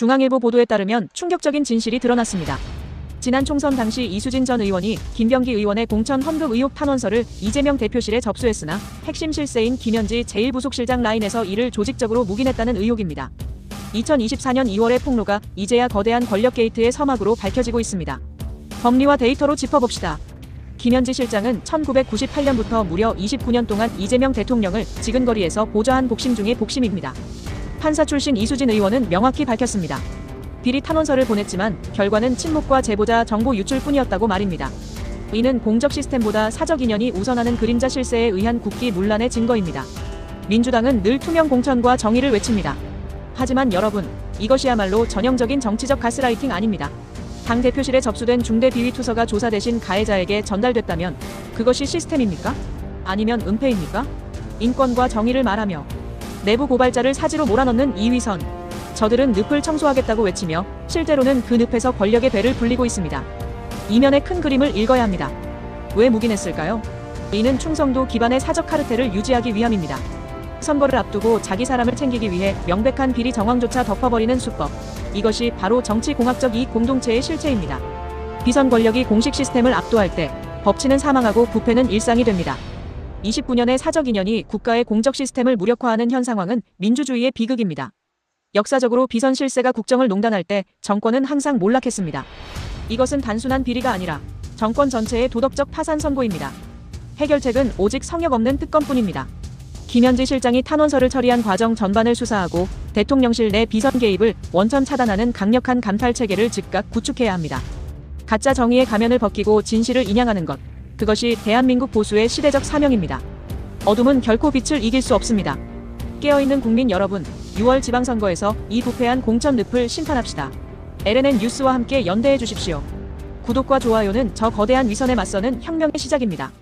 중앙일보 보도에 따르면 충격적인 진실이 드러났습니다. 지난 총선 당시 이수진 전 의원이 김병기 의원의 공천 헌금 의혹 탄원서를 이재명 대표실에 접수했으나 핵심 실세인 김현지 제1부속실장 라인에서 이를 조직적으로 묵인했다는 의혹입니다. 2024년 2월의 폭로가 이제야 거대한 권력 게이트의 서막으로 밝혀지고 있습니다. 법리와 데이터로 짚어봅시다. 김현지 실장은 1998년부터 무려 29년 동안 이재명 대통령을 지근거리에서 보좌한 복심 중의 복심입니다. 판사 출신 이수진 의원은 명확히 밝혔습니다. 비리 탄원서를 보냈지만 결과는 친목과 제보자 정보 유출뿐이었다고 말입니다. 이는 공적 시스템보다 사적 인연이 우선하는 그림자 실세에 의한 국기 문란의 증거입니다. 민주당은 늘 투명 공천과 정의를 외칩니다. 하지만 여러분, 이것이야말로 전형적인 정치적 가스라이팅 아닙니다. 당 대표실에 접수된 중대 비위 투서가 조사 대신 가해자에게 전달됐다면 그것이 시스템입니까? 아니면 은폐입니까? 인권과 정의를 말하며 내부 고발자를 사지로 몰아넣는 이위선. 저들은 늪을 청소하겠다고 외치며 실제로는 그 늪에서 권력의 배를 불리고 있습니다. 이면의 큰 그림을 읽어야 합니다. 왜 묵인했을까요? 이는 충성도 기반의 사적 카르텔을 유지하기 위함입니다. 선거를 앞두고 자기 사람을 챙기기 위해 명백한 비리 정황조차 덮어버리는 수법. 이것이 바로 정치공학적 이익 공동체의 실체입니다. 비선 권력이 공식 시스템을 압도할 때 법치는 사망하고 부패는 일상이 됩니다. 29년의 사적 인연이 국가의 공적 시스템을 무력화하는 현 상황은 민주주의의 비극입니다. 역사적으로 비선 실세가 국정을 농단할 때 정권은 항상 몰락했습니다. 이것은 단순한 비리가 아니라 정권 전체의 도덕적 파산 선고입니다. 해결책은 오직 성역 없는 특검뿐입니다. 김현지 실장이 탄원서를 처리한 과정 전반을 수사하고 대통령실 내 비선 개입을 원천 차단하는 강력한 감찰 체계를 즉각 구축해야 합니다. 가짜 정의의 가면을 벗기고 진실을 인양하는 것. 그것이 대한민국 보수의 시대적 사명입니다. 어둠은 결코 빛을 이길 수 없습니다. 깨어있는 국민 여러분, 6월 지방선거에서 이 부패한 공천 늪을 심판합시다. LNN 뉴스와 함께 연대해 주십시오. 구독과 좋아요는 저 거대한 위선에 맞서는 혁명의 시작입니다.